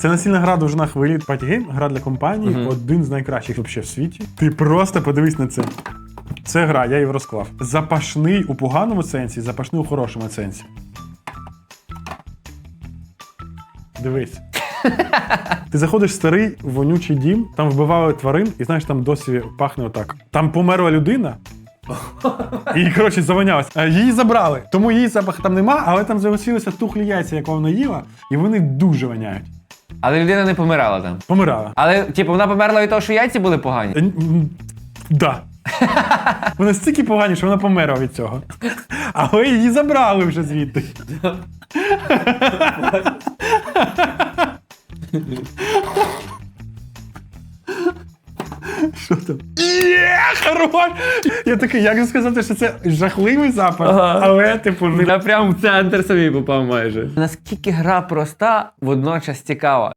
Це настільна гра дуже на хвилі. Party Game, гра для компанії, Мгм. один з найкращих вообще в світі. Ти просто подивись на це. Це гра, я її розклав. Запашний у поганому сенсі, запашний у хорошому сенсі. Дивись. Ти заходиш в старий вонючий дім, там вбивали тварин, і знаєш, там досі пахне отак. Там померла людина. І, коротше, завонялась. Е, Її забрали. Тому її запах там нема, але там залишилися тухлі яйця, як вона їла, і вони дуже воняють. Але людина не помирала там. Помирала. Але, типу, вона померла від того, що яйці були погані. Е, м, Да. Вона стільки погані, що вона померла від цього. Але її забрали вже звідти. Що там? Є, хорош! Я такий, як сказати, що це жахливий запах, Ага. але типу не Я прям в центр собі попав майже. Наскільки гра проста, водночас цікава.